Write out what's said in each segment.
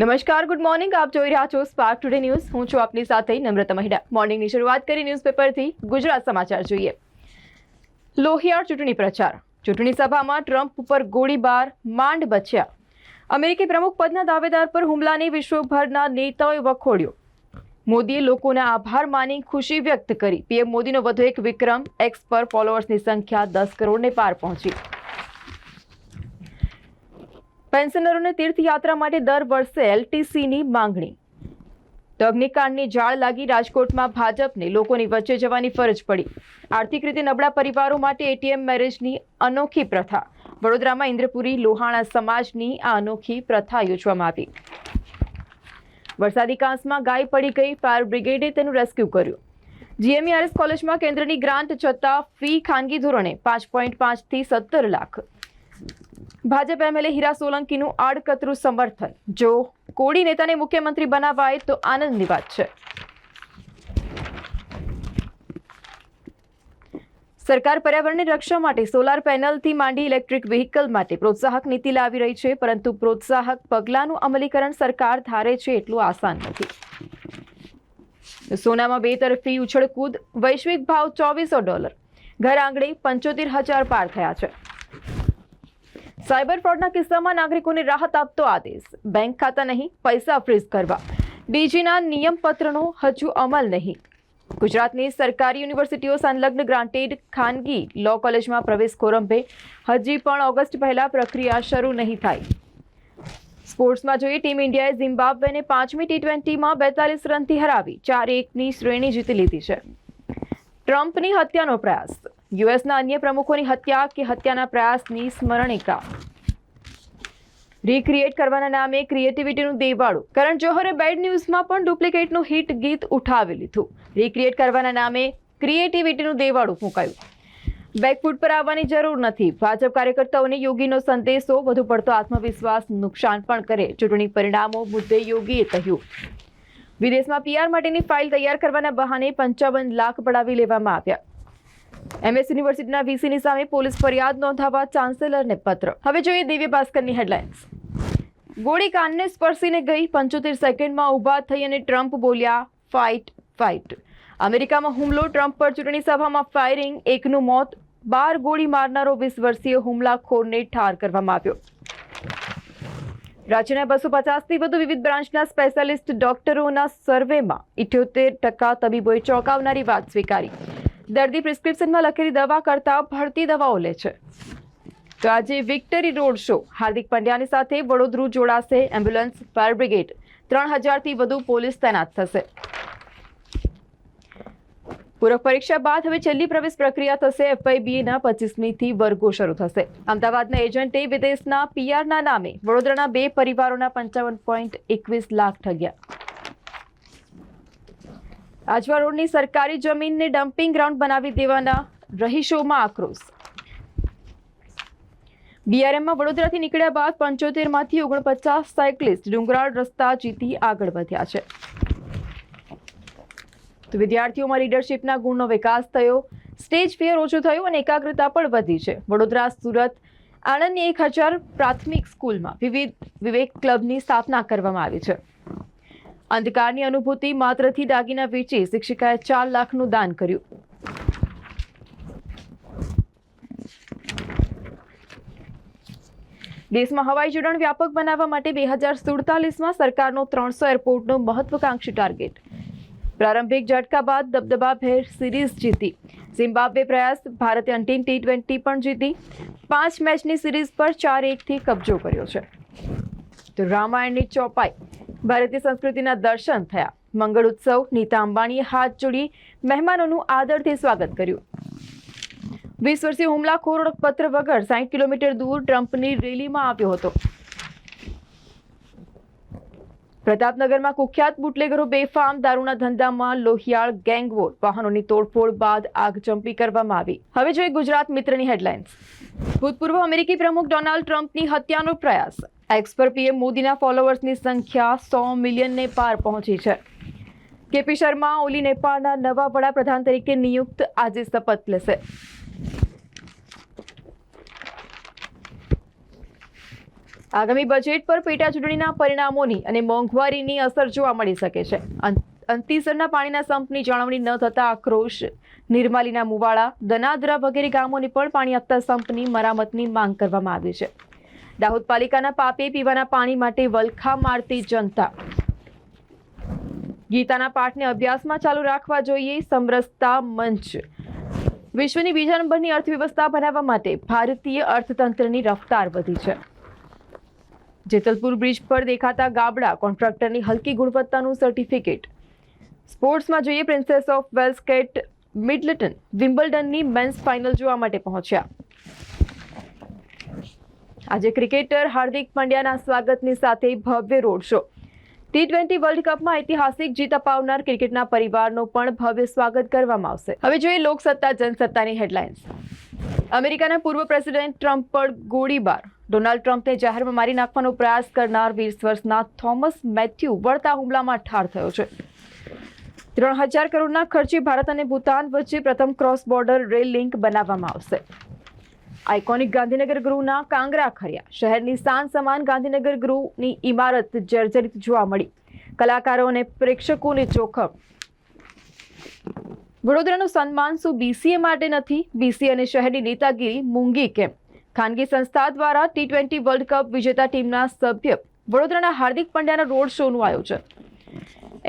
નમસ્કાર good morning આપ જોઈ રહ્યા છો સ્પાર્ક ટુડે ન્યૂઝ હું છું આપની સાથે નમ્રતા મહિડા. મોર્નિંગની શરૂઆત કરી ન્યૂઝપેપરથી ગુજરાત સમાચાર જોઈએ. લોહિયાળ ચૂંટણી પ્રચાર. ચૂંટણી સભામાં ટ્રમ્પ ઉપર ગોળીબાર, માંડ બચ્યા. અમેરિકી પ્રમુખ પદના દાવેદાર પર હુમલાને વિશ્વભરના નેતાઓએ વખોડ્યો. મોદીએ લોકોના આભાર માની ખુશી વ્યક્ત કરી. પીએમ મોદીનો વધુ એક વિક્રમ એક્સ પર ફોલોઅર્સની સંખ્યા દસ કરોડને પાર પહોંચી. પેન્શનરોને તીર્થયાત્રા માટે દર વર્ષે એલટીસીની માંગણી. અગ્નિકાંડની જાળ લાગી રાજકોટમાં ભાજપને લોકોની વચ્ચે જવાની ફરજ પડી. આર્થિક રીતે નબળા પરિવારો માટે એટીએમ મેરેજની અનોખી પ્રથા. વડોદરામાં ઇન્દ્રપુરી લોહાણા સમાજની આ અનોખી પ્રથા યોજવામાં આવી. વરસાદી કાંસમાં ગાય પડી ગઈ, ફાયર બ્રિગેડે તેનું રેસ્ક્યુ કર્યું. જીએમઈઆરએસ કોલેજમાં કેન્દ્રની ગ્રાન્ટ છતાં ફી ખાનગી ધોરણે પાંચ પોઈન્ટ પાંચથી સત્તર લાખ. ભાજપ એમએલએ હીરા સોલંકીનું આડકતરું સમર્થન. જો કોળી નેતાને મુખ્યમંત્રી બનાવાય તો આનંદની વાત છે. સરકાર પર્યાવરણની રક્ષા માટે સોલાર પેનલથી માંડી ઇલેક્ટ્રિક વ્હીકલ માટે પ્રોત્સાહક નીતિ લાવી રહી છે, પરંતુ પ્રોત્સાહક પગલાંનું અમલીકરણ સરકાર ધારે છે એટલું આસાન નથી. સોનામાં બે તરફી ઉછળકૂદ વૈશ્વિક ભાવ ચોવીસો ડોલર. ઘર આંગણે પંચોતેર હજાર પાર થયા છે. સાયબર ફ્રોડના કિસ્સામાં નાગરિકોને રાહત આપતો આદેશ. બેંક ખાતા નહીં, પૈસા ફ્રીઝ કરવા. ડીજીના નિયમપત્રનો હજુ અમલ નહીં. ગુજરાતની સરકારી યુનિવર્સિટીઓ સંલગ્ન ગ્રાન્ટેડ ખાનગી લો કોલેજમાં પ્રવેશ કોરંભે હજી પણ ઓગસ્ટ પહેલા પ્રક્રિયા શરૂ નહીં થાય. સ્પોર્ટ્સમાં જોઈએ, ટીમ ઇન્ડિયાએ ઝિમ્બાબ્વેને પાંચમી ટી ટ્વેન્ટીમાં બેતાલીસ રનથી હરાવી, ચાર એકની શ્રેણી જીતી લીધી છે. ટ્રમ્પની હત્યાનો પ્રયાસ. યુએસના અન્ય પ્રમુખોની હત્યા કે હત્યાના પ્રયાસની સ્મરણિકા. રીક્રિએટ કરવાના નામે ક્રિએટિવિટીનું દેવાળું. કરણ જોહરે બેડ ન્યૂઝમાં પણ ડુપ્લિકેટનું હિટ ગીત ઉઠાવી લીધું. રીક્રિએટ કરવાના નામે ક્રિએટિવિટીનું દેવાળું ફૂંકાયું. બેકફૂટ પર આવવાની જરૂર નથી. ભાજપ કાર્યકર્તાઓને યોગીનો સંદેશો, વધુ પડતો આત્મવિશ્વાસ નુકસાન પણ કરે. ચૂંટણી પરિણામો મુદ્દે યોગીએ કહ્યું. વિદેશમાં પીઆર માટેની ફાઇલ તૈયાર કરવાના બહાને પંચાવન લાખ પડાવી લેવામાં આવ્યા. એમએસ યુનિવર્સિટીના વીસીની સામે પોલીસ ફરિયાદ નોંધાવવા ચાન્સેલરને પત્ર. હવે જોઈએ દિવ્ય ભાસ્કરની હેડલાઇન્સ ગોળીકાંડને સ્પર્શીને ગઈ પંચોતેર સેકન્ડમાં ઊભા થઈ અને ટ્રમ્પ બોલ્યા ફાઇટ ફાઇટ અમેરિકામાં હુમલો, ટ્રમ્પ પર ચૂંટણી સભામાં ફાયરિંગ એકનું મોત, બાર ગોળી મારનારો વીસ વર્ષીય હુમલાખોરને ઠાર કરવામાં આવ્યો. રાજ્યના બસો પચાસથી વધુ વિવિધ બ્રાન્ચના સ્પેશિયાલિસ્ટ ડોક્ટરોના સર્વેમાં ઇઠ્યોતેર ટકા તબીબોએ ચોંકાવનારી વાત સ્વીકારી. દર્દી પ્રિસ્ક્રિપ્શનમાં લખેલી દવા કરતાં ભરતી દવાઓ લે છે. તો આજે વિક્ટરી રોડ શો. હાર્દિક પંડ્યાની સાથે વડોદરુ જોડાશે. એમ્બ્યુલન્સ, ફાયર બ્રિગેડ ત્રણ હજારથી વધુ પોલીસ તૈનાત થશે. પૂરક પરીક્ષા બાદ હવે છેલ્લી પ્રવેશ પ્રક્રિયા થશે. એફઆઈબીએના પચીસમીથી વર્ગો શરૂ થશે. અમદાવાદના એજન્ટે વિદેશના પીઆરના નામે વડોદરાના બે પરિવારોના પંચાવન પોઈન્ટ એકવીસ લાખ ઠગ્યા. આજવા રોડની સરકારી જમીનને ડમ્પિંગ ગ્રાઉન્ડ બનાવી દેવાના રહીશોમાં આક્રોશ. બીઆરએમમાં વડોદરાથી નીકળ્યા બાદ પંચોતેરમાંથી ઓગણપચાસ સાયકલિસ્ટ ડુંગરાળ રસ્તા જીતી આગળ વધ્યા છે. તો વિદ્યાર્થીઓમાં લીડરશિપના ગુણનો વિકાસ થયો. સ્ટેજ ફિયર ઓછું થયું અને એકાગ્રતા પણ વધી છે. વડોદરા, સુરત, આણંદની એક હજાર પ્રાથમિક સ્કૂલમાં વિવિધ વિવેક ક્લબની સ્થાપના કરવામાં આવી છે. અંધકારની અનુભૂતિ માત્રથી દાગીના વેચી શિક્ષિકાએ ચાર લાખનું દાન કર્યું. દેશમાં હવાઈ જોડાણ વ્યાપક બનાવવા માટે બે હજાર સુડતાલીસમાં સરકારનો ત્રણસો એરપોર્ટનો મહત્વકાંક્ષી ટાર્ગેટ. પ્રારંભિક ઝટકા બાદ દબદબા ભેર સિરીઝ જીતી. ઝિમ્બાબ્વે પ્રયાસ, ભારતે અંતિમ ટી ટ્વેન્ટી પણ જીતી. પાંચ મેચની સિરીઝ પર ચાર એકથી કબજો કર્યો છે. તો રામાયણની ચોપાઈ. ભારતીય સંસ્કૃતિના દર્શન થયા. મંગળ ઉત્સવ, નીતા અંબાણીએ હાથ જોડી મહેમાનોનું આદરથી સ્વાગત કર્યું. વીસ વર્ષીય હુમલાખોર ઓળખપત્ર વગર સાઠ કિલોમીટર દૂર ટ્રમ્પની રેલીમાં આવ્યો હતો. પ્રતાપનગરમાં કુખ્યાત બુટલેગરો બેફામ દારૂના ધંધામાં લોહિયાળ ગેંગવોર. વાહનોની તોડફોડ બાદ આગ ચંપી કરવામાં આવી. હવે જોઈએ ગુજરાત મિત્રની હેડલાઇન્સ. ભૂતપૂર્વ અમેરિકી પ્રમુખ ડોનાલ્ડ ટ્રમ્પની હત્યાનો પ્રયાસ. એક્સ પીએમ મોદીના ફોલોવર્સની સંખ્યા સો મિલિયનને પાર પહોંચી છે. કેપી શર્મા, ઓલી નેપાળના નવા વડાપ્રધાન તરીકે નિયુક્ત આજે શપથ લેશે. આગામી બજેટ પર પેટા ચૂંટણીના પરિણામોની અને મોંઘવારીની અસર જોવા મળી શકે છે. અંતિસરના પાણીના સંપની જાળવણી ન થતા આક્રોશ. નિર્માલીના મુવાડા, દનાદરા વગેરે ગામોની પણ પાણી આપતા સંપની મરામતની માંગ કરવામાં આવી છે. દાહોદ પાલિકાના પાપે પીવાના પાણી માટે વલખા મારતી જનતા. ગીતાના પાઠને અભ્યાસમાં ચાલુ રાખવા જોઈએ સમરસતા મંચ. વિશ્વની બીજા નંબરની અર્થવ્યવસ્થા બનાવવા માટે ભારતીય અર્થતંત્રની રફતાર વધી છે. જેતલપુર બ્રિજ પર દેખાતા ગાબડા કોન્ટ્રાક્ટરની હલકી ગુણવત્તાનું સર્ટિફિકેટ. સ્પોર્ટ્સમાં જોઈએ princess of Wales Kate Middleton, વિમ્બલ્ડનની men's final જોવા માટે પહોંચ્યા. આજે ક્રિકેટર હાર્દિક પંડ્યાના સ્વાગતની સાથે ભવ્ય road show. T twenty world કપમાં ઐતિહાસિક જીત અપાવનાર ક્રિકેટના પરિવારનો પણ ભવ્ય સ્વાગત કરવામાં આવશે. હવે જોઈએ લોકસત્તા, જનસત્તાની હેડલાઇન્સ. અમેરિકાના પૂર્વ પ્રેસિડેન્ટ ટ્રમ્પ પર ગોળીબાર. ડોનાલ્ડ ટ્રમ્પને જાહેરમાં મારી નાખવાનો પ્રયાસ કરનાર વીસ વર્ષના થોમસ મેથ્યુ વળતા હુમલામાં ઠાર થયો છે. ત્રણ હજાર કરોડના ખર્ચે ભારત અને ભૂતાન વચ્ચે પ્રથમ ક્રોસ બોર્ડર રેલ લિંક બનાવવામાં આવશે. આઇકોનિક ગાંધીનગર ગૃહના કાંગરા ખર્યા. શહેરની સાન સમાન ગાંધીનગર ગૃહની ઇમારત જર્જરિત જોવા મળી. કલાકારો અને પ્રેક્ષકોને જોખમ. વડોદરાનું સન્માન શું બીસીએ માટે નથી? બીસીએ અને શહેરની નેતાગીરી મૂંગી કેમ? ખાનગી સંસ્થા દ્વારા ટી ટ્વેન્ટી વર્લ્ડ કપ વિજેતા ટીમના સભ્ય વડોદરાના હાર્દિક પંડ્યાના રોડ શોનું આયોજન.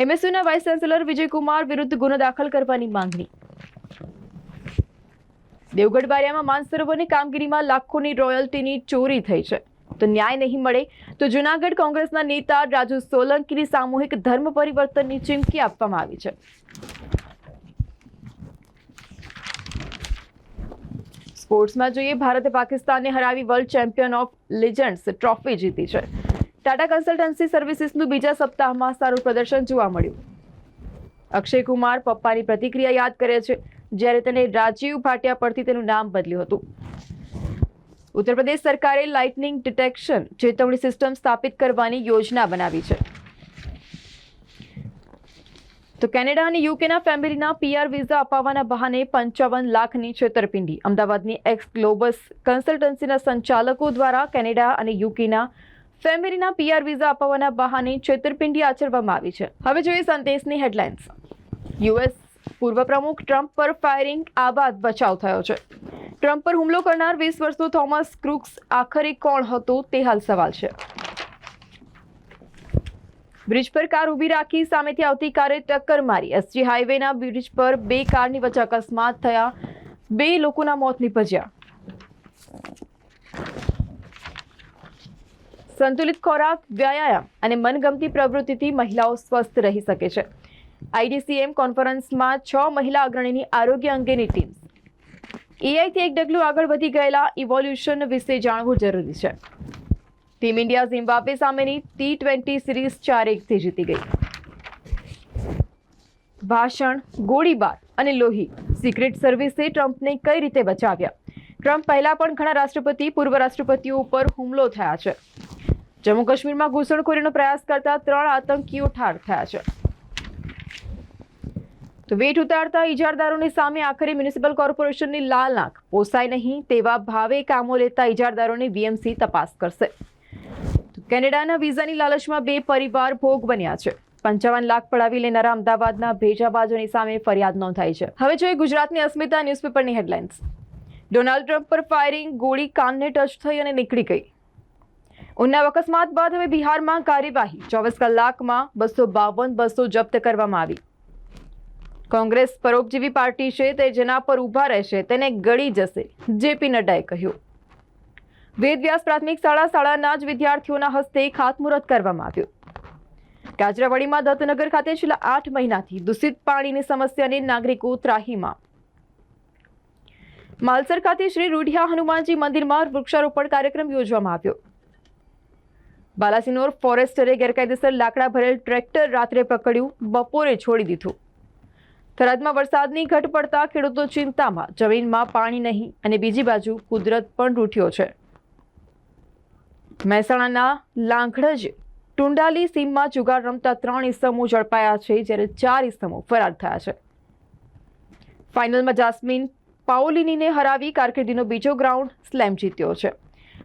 એમએસયુના વાઇસ ચાન્સેલર વિજયકુમાર વિરુદ્ધ ગુનો દાખલ કરવાની માંગણી. દેવગઢ બારિયામાં માનસરોવરની કામગીરીમાં લાખોની રોયલ્ટીની ચોરી થઈ છે. તો ન્યાય નહીં મળે તો જૂનાગઢ કોંગ્રેસના નેતા રાજુ સોલંકીની સામૂહિક ધર્મ પરિવર્તનની ચીમકી આપવામાં આવી છે. સ્પોર્ટ્સમાં જોઈએ, ભારતે પાકિસ્તાનને હરાવી world champion of legends trophy જીતી છે. ટાટા કન્સલ્ટન્સી સર્વિસીસનું બીજા સપ્તાહમાં સારું પ્રદર્શન જોવા મળ્યું. અક્ષય કુમાર પપ્પાની પ્રતિક્રિયા યાદ કરે છે, જ્યારે તેને રાજીવ ભાટિયા પરથી તેનું નામ બદલ્યું હતું. ઉત્તર પ્રદેશ સરકારે લાઇટનિંગ ડિટેક્શન ચેતવણી સિસ્ટમ સ્થાપિત કરવાની યોજના બનાવી છે. તો કેનેડા અને યુકેના ફેમિલીના પીઆર વિઝા અપાવવાના બહાને પંચાવન લાખની છેતરપિંડી. અમદાવાદની એક્સ ગ્લોબસ કન્સલ્ટન્સીના સંચાલકો દ્વારા કેનેડા અને યુકેના ફેમિલીના પીઆર વિઝા અપાવવાના બહાને છેતરપિંડી આચરવામાં આવી છે. હવે જોઈએ સંદેશની હેડલાઇન્સ. યુએસ પૂર્વ પ્રમુખ ટ્રમ્પ પર ફાયરિંગ, આ બાદ બચાવ થયો છે. ટ્રમ્પ પર હુમલો કરનાર વીસ વર્ષનો થોમસ ક્રુક્સ, આખરે કોણ હતો તે હાલ સવાલ છે. બ્રિજ પર કાર ઊભી રાખી સામેથી આવતી કારે ટક્કર મારી. એસજી હાઈવેના બ્રિજ પર બે કારની વચ્ચે અકસ્માત થયા, બે લોકોના મોત નીપજ્યા. સંતુલિત ખોરાક, વ્યાયામ અને મનગમતી પ્રવૃત્તિથી મહિલાઓ સ્વસ્થ રહી શકે છે. આઈડીસીએમ કોન્ફરન્સમાં છ મહિલા અગ્રણીની આરોગ્ય અંગેની ટીમ. એઆઈથી એક ડગલું આગળ વધી ગયેલા ઇવોલ્યુશન વિશે જાણવું જરૂરી છે. ટીમ ઇન્ડિયા ઝિમ્બાબ્વે સામેની ટી ટ્વેન્ટી સિરીઝ ચાર એકથી જીતી ગઈ. ભાષણ, ગોળીબાર અને લોહી. સિક્રેટ સર્વિસે ટ્રમ્પને કઈ રીતે બચાવ્યા? ટ્રમ્પ પહેલા પણ ઘણા રાષ્ટ્રપતિ, પૂર્વ રાષ્ટ્રપતિઓ ઉપર હુમલો થયા છે. જમ્મુ કાશ્મીરમાં ઘૂસણખોરીનો પ્રયાસ કરતા ત્રણ આતંકીઓ ઠાર થયા છે. તો વેઠ ઉતારતા ઇજારદારોની સામે આખરે મ્યુનિસિપલ કોર્પોરેશનની લાલ આંખ. પોસાય નહીં તેવા ભાવે કામો લેતા ઇજારદારોની વીએમસી તપાસ કરશે. કેનેડાના વિઝાની લાલચમાં બે પરિવાર ભોગ બન્યા છે. પંચાવન લાખ પડાવી લેનારા અમદાવાદના ભેજાબાજોની સામે ફરિયાદ નોંધાઈ છે. હવે જોઈએ ગુજરાતની અસ્મિતા ન્યૂઝપેપરની હેડલાઇન્સ. ડોનાલ્ડ ટ્રમ્પ પર ફાયરિંગ, ગોળી કાનને ટચ થઈ અને નીકળી ગઈ. ઉન્નાવ અકસ્માત બાદ હવે બિહારમાં કાર્યવાહી. ચોવીસ કલાકમાં બસો બાવન બસો જપ્ત કરવામાં આવી. કોંગ્રેસ પરોપજીવી પાર્ટી છે તે જેના પર ઊભા રહેશે તેને ગળી જશે, જેપી નડ્ડાએ કહ્યું. વેદવ્યાસ પ્રાથમિક શાળા શાળાના જ વિદ્યાર્થીઓના હસ્તે ખાતમુહૂર્ત કરવામાં આવ્યું. કાજરાવાડીમાં દત્તનગર ખાતે છેલ્લા આઠ મહિનાથી દૂષિત પાણીની સમસ્યાને નાગરિકો ત્રાહીમાં. માલસર ખાતે શ્રી રૂઢિયા હનુમાનજી મંદિરમાં વૃક્ષારોપણ કાર્યક્રમ યોજવામાં આવ્યો. બાલાસિનોર ફોરેસ્ટરે ગેરકાયદેસર લાકડા ભરેલ ટ્રેક્ટર રાત્રે પકડ્યું, બપોરે છોડી દીધું. થરાદમાં વરસાદની ઘટ પડતા ખેડૂતો ચિંતામાં, જમીનમાં પાણી નહીં અને બીજી બાજુ કુદરત પણ રૂઠ્યો છે. મહેસાણાના લાંખડજ ટુંડાલી સીમમાં જુગાર રમતા ત્રણ ઇસમો ઝડપાયા છે, જ્યારે ચાર ઇસમો ફરાર થયા છે. ફાઇનલમાં જાસ્મીન પાઓલિનીને હરાવી કારકિર્દીનો બીજો ગ્રાઉન્ડ સ્લેમ જીત્યો છે.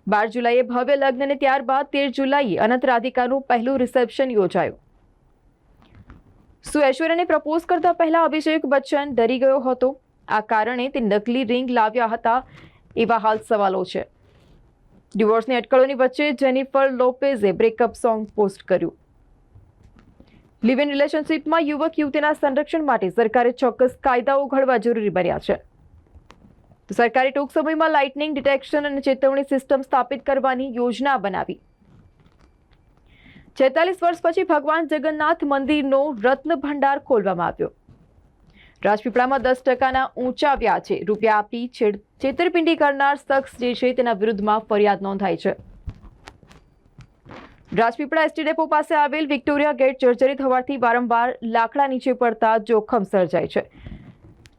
બાર જુલાઈએ ભવ્ય લગ્ન અને ત્યારબાદ તેર જુલાઈએ અનંત રાધિકાનું પહેલું રિસેપ્શન યોજાયું. શું ઐશ્વર્યાને પ્રપોઝ કરતા પહેલા અભિષેક બચ્ચન ડરી ગયો હતો? આ કારણે તે નકલી રિંગ લાવ્યા હતા એવા હાલ સવાલો છે. ડિવોર્સની અટકળોની વચ્ચે જેનિફર લોપેઝે બ્રેકઅપ સોંગ પોસ્ટ કર્યું. લિવ ઇન રિલેશનશિપમાં યુવક યુવતીના સંરક્ષણ માટે સરકારે ચોક્કસ કાયદાઓ ઘડવા જરૂરી બન્યા છે. સરકારે ટૂંક સમયમાં લાઇટનિંગ ડિટેક્શન અને ચેતવણી સિસ્ટમ સ્થાપિત કરવાની યોજના બનાવી. છેતાલીસ વર્ષ પછી ભગવાન જગન્નાથ મંદિરનો રત્ન ભંડાર ખોલવામાં આવ્યો. રાજપીપળામાં દસ ટકાના ઊંચા વ્યાજે રૂપિયા આપી છેડ, છેતરપિંડી કરનાર શખ્સ જે છે તેના વિરુદ્ધમાં ફરિયાદ નોંધાઈ છે. રાજપીપળા એસટી ડેપો પાસે આવેલ વિક્ટોરિયા ગેટ જર્જરિત હોવાથી વારંવાર લાકડા નીચે પડતા જોખમ સર્જાય છે.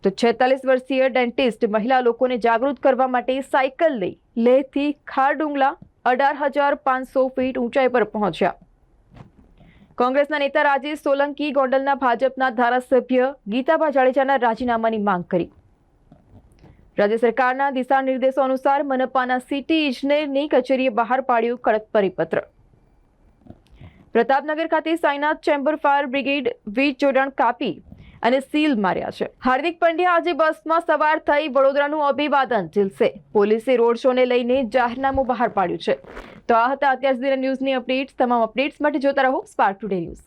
તો છેતાલીસ વર્ષીય ડેન્ટિસ્ટ મહિલા લોકોને જાગૃત કરવા માટે સાયકલ લઈ લેહથી ખારડુંગલા અઢાર હજાર પાંચસો ફીટ ઊંચાઈ પર પહોંચ્યા. કોંગ્રેસના નેતા રાજેશ સોલંકી ગોંડલના ભાજપના ધારાસભ્ય ગીતાભા જાડેજાના રાજીનામાની માંગ કરી. રાજ્ય સરકારના દિશા નિર્દેશો અનુસાર મનપાના સિટી ઇજનેરની કચેરીએ બહાર પાડ્યું કડક પરિપત્ર. પ્રતાપનગર ખાતે સાઈનાથ ચેમ્બર ફાયર બ્રિગેડ વીજ જોડાણ કાપી અને સીલ માર્યા છે. હાર્દિક પંડ્યા આજે બસમાં સવાર થઈ વડોદરાનું અભિવાદન ઝીલશે. પોલીસે રોડ શોને લઈને જાહેરનામું બહાર પાડ્યું છે. તો આ હતા અત્યાર સુધીના ન્યૂઝની અપડેટ્સ. તમામ અપડેટ્સ માટે જોતા રહો સ્પાર્ક ટુડે ન્યૂઝ.